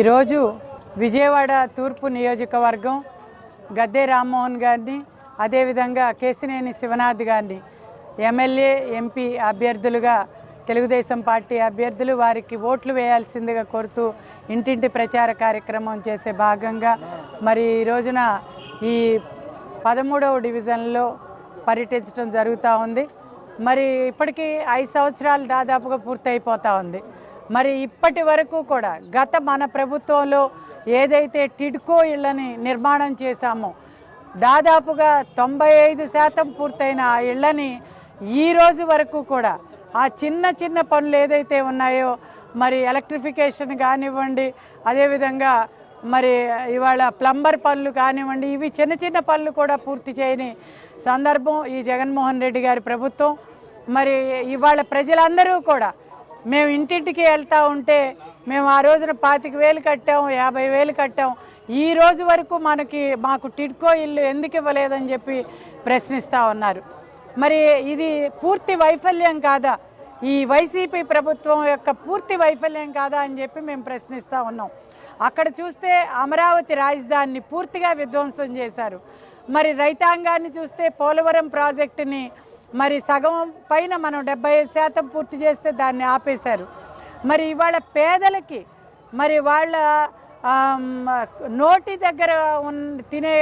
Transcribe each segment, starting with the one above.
ఈరోజు విజయవాడ తూర్పు నియోజకవర్గం గద్దె రామ్మోహన్ గారిని అదేవిధంగా కేసినేని శివనాథ్ గారిని ఎమ్మెల్యే ఎంపీ అభ్యర్థులుగా తెలుగుదేశం పార్టీ అభ్యర్థులు వారికి ఓట్లు వేయాల్సిందిగా కోరుతూ ఇంటింటి ప్రచార కార్యక్రమం చేసే భాగంగా మరి ఈ రోజున ఈ పదమూడవ డివిజన్లో పర్యటించడం జరుగుతూ ఉంది. మరి ఇప్పటికీ ఐదు సంవత్సరాలు దాదాపుగా పూర్తయిపోతా ఉంది. మరి ఇప్పటి వరకు కూడా గత మన ప్రభుత్వంలో ఏదైతే టిడ్కో ఇళ్ళని నిర్మాణం చేశామో దాదాపుగా తొంభై ఐదు శాతం పూర్తయిన ఆ ఇళ్ళని ఈ రోజు వరకు కూడా ఆ చిన్న చిన్న పనులు ఏదైతే ఉన్నాయో మరి ఎలక్ట్రిఫికేషన్ కానివ్వండి అదేవిధంగా మరి ఇవాళ ప్లంబర్ పనులు కానివ్వండి ఇవి చిన్న చిన్న పనులు కూడా పూర్తి చేయని సందర్భం ఈ జగన్మోహన్ రెడ్డి గారి ప్రభుత్వం. మరి ఇవాళ ప్రజలందరూ కూడా మేము ఇంటింటికి వెళ్తూ ఉంటే మేము ఆ రోజున పాతిక వేలు కట్టాం యాభై వేలు కట్టాం. ఈ రోజు వరకు మనకి మాకు టిడ్కో ఇల్లు ఎందుకు ఇవ్వలేదని చెప్పి ప్రశ్నిస్తూ ఉన్నారు. మరి ఇది పూర్తి వైఫల్యం కాదా? ఈ వైసీపీ ప్రభుత్వం యొక్క పూర్తి వైఫల్యం కాదా అని చెప్పి మేము ప్రశ్నిస్తూ ఉన్నాం. అక్కడ చూస్తే అమరావతి రాజధానిని పూర్తిగా విధ్వంసం చేశారు. మరి రైతాంగాన్ని చూస్తే పోలవరం ప్రాజెక్టుని మరి సగం పైన మనం డెబ్బై ఐదు శాతం పూర్తి చేస్తే దాన్ని ఆపేశారు. మరి ఇవాళ పేదలకి మరి వాళ్ళ నోటి దగ్గర ఉన్ తినే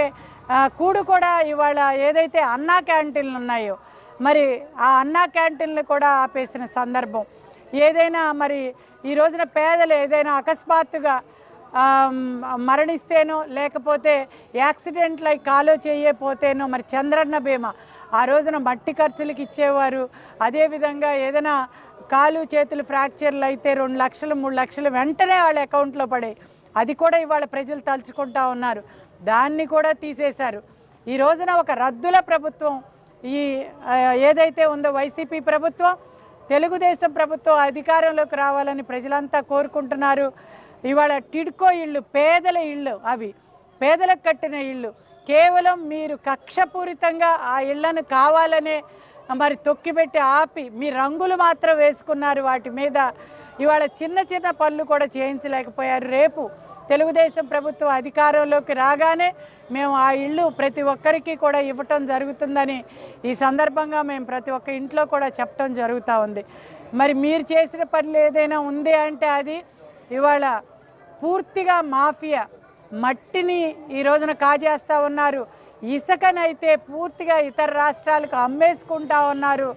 కూడు కూడా ఇవాళ ఏదైతే అన్నా క్యాంటీన్లు ఉన్నాయో మరి ఆ అన్నా క్యాంటీన్లు కూడా ఆపేసిన సందర్భం. ఏదైనా మరి ఈ రోజున పేదలు ఏదైనా అకస్మాత్తుగా మరణిస్తేనో లేకపోతే యాక్సిడెంట్లు అయి కాలో చేయకపోతేనో మరి చంద్రన్న బీమా ఆ రోజున మట్టి ఖర్చులకు ఇచ్చేవారు. అదేవిధంగా ఏదైనా కాలు చేతులు ఫ్రాక్చర్లు అయితే రెండు లక్షలు మూడు లక్షలు వెంటనే వాళ్ళ అకౌంట్లో పడాయి అది కూడా ఇవాళ ప్రజలు తలుచుకుంటా ఉన్నారు. దాన్ని కూడా తీసేశారు. ఈ రోజున ఒక రద్దుల ప్రభుత్వం ఈ ఏదైతే ఉందో వైసీపీ ప్రభుత్వం తెలుగుదేశం ప్రభుత్వం అధికారంలోకి రావాలని ప్రజలంతా కోరుకుంటున్నారు. ఇవాళ టిడ్కో ఇళ్ళు పేదల ఇళ్ళు అవి. పేదలకు కట్టిన ఇళ్ళు. కేవలం మీరు కక్షపూరితంగా ఆ ఇళ్ళను కావాలనే మరి తొక్కిపెట్టి ఆపి మీ రంగులు మాత్రం వేసుకున్నారు వాటి మీద. ఇవాళ చిన్న చిన్న పనులు కూడా చేయించలేకపోయారు. రేపు తెలుగుదేశం ప్రభుత్వం అధికారంలోకి రాగానే మేము ఆ ఇల్లు ప్రతి ఒక్కరికి కూడా ఇవ్వటం జరుగుతుందని ఈ సందర్భంగా మేము ప్రతి ఒక్క ఇంట్లో కూడా చెప్పడం జరుగుతూ ఉంది. మరి మీరు చేసిన పనులు ఏదైనా ఉంది అంటే అది ఇవాళ పూర్తిగా మాఫియా. మట్టిని ఈ రోజున కాజేస్తూ ఉన్నారు. ఇసుకనైతే పూర్తిగా ఇతర రాష్ట్రాలకు అమ్మేసుకుంటా ఉన్నారు.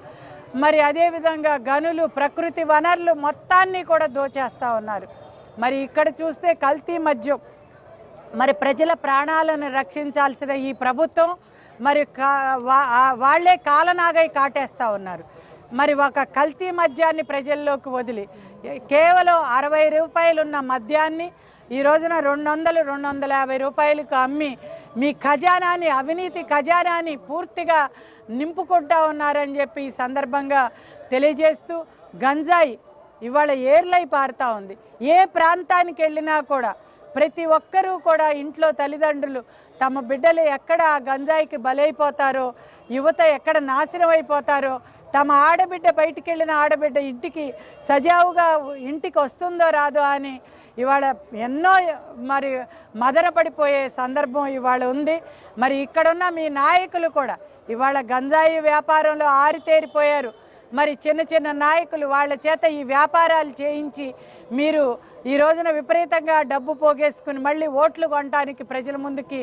మరి అదేవిధంగా గనులు ప్రకృతి వనరులు మొత్తాన్ని కూడా దోచేస్తూ ఉన్నారు. మరి ఇక్కడ చూస్తే కల్తీ మద్యం. మరి ప్రజల ప్రాణాలను రక్షించాల్సిన ఈ ప్రభుత్వం మరి కా- వా- వాళ్ళే కాలనాగై కాటేస్తూ ఉన్నారు. మరి ఒక కల్తీ మద్యాన్ని ప్రజల్లోకి వదిలి కేవలం అరవై రూపాయలున్న మద్యాన్ని ఈ రోజున రెండు వందలు రెండు వందల యాభై రూపాయలకు అమ్మి మీ ఖజానాని అవినీతి ఖజానాని పూర్తిగా నింపుకుంటా ఉన్నారని చెప్పి ఈ సందర్భంగా తెలియజేస్తూ గంజాయి ఇవాళ ఏర్లై పారుతా ఉంది. ఏ ప్రాంతానికి వెళ్ళినా కూడా ప్రతి ఒక్కరూ కూడా ఇంట్లో తల్లిదండ్రులు తమ బిడ్డలు ఎక్కడ గంజాయికి బలైపోతారో యువత ఎక్కడ నాశనం అయిపోతారో తమ ఆడబిడ్డ బయటికి వెళ్ళిన ఆడబిడ్డ ఇంటికి సజావుగా ఇంటికి వస్తుందో రాదో అని ఇవాళ ఎన్నో మరి మదన పడిపోయే సందర్భం ఇవాళ ఉంది. మరి ఇక్కడున్న మీ నాయకులు కూడా ఇవాళ గంజాయి వ్యాపారంలో ఆరితేరిపోయారు. మరి చిన్న చిన్న నాయకులు వాళ్ళ చేత ఈ వ్యాపారాలు చేయించి మీరు ఈ రోజున విపరీతంగా డబ్బు పోగేసుకుని మళ్ళీ ఓట్లు కొనడానికి ప్రజల ముందుకి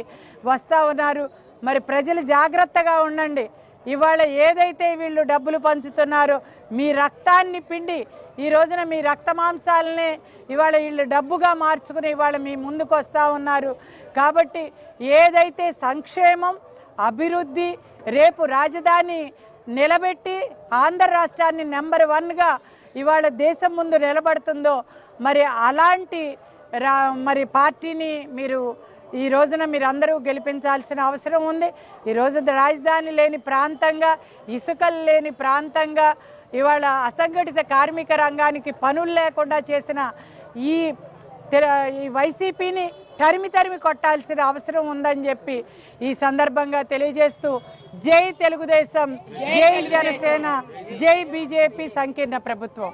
వస్తూ ఉన్నారు. మరి ప్రజలు జాగ్రత్తగా ఉండండి. ఇవాళ ఏదైతే వీళ్ళు డబ్బులు పంచుతున్నారో మీ రక్తాన్ని పిండి ఈ రోజున మీ రక్త మాంసాలనే ఇవాళ వీళ్ళు డబ్బుగా మార్చుకుని ఇవాళ మీ ముందుకు వస్తూ ఉన్నారు. కాబట్టి ఏదైతే సంక్షేమం అభివృద్ధి రేపు రాజధాని నిలబెట్టి ఆంధ్ర రాష్ట్రాన్ని నెంబర్ వన్గా ఇవాళ దేశం ముందు నిలబడుతుందో మరి అలాంటి రా మరి పార్టీని మీరు ఈ రోజున మీరు అందరూ గెలిపించాల్సిన అవసరం ఉంది. ఈ రోజు రాజధాని లేని ప్రాంతంగా ఇసుకలు లేని ప్రాంతంగా ఇవాళ అసంఘటిత కార్మిక రంగానికి పనులు లేకుండా చేసిన ఈ తెర- ఈ వైసీపీని తరిమి తరిమి కొట్టాల్సిన అవసరం ఉందని చెప్పి ఈ సందర్భంగా తెలియజేస్తూ జై తెలుగుదేశం జై జనసేన జై బీజేపీ సంకీర్ణ ప్రభుత్వం.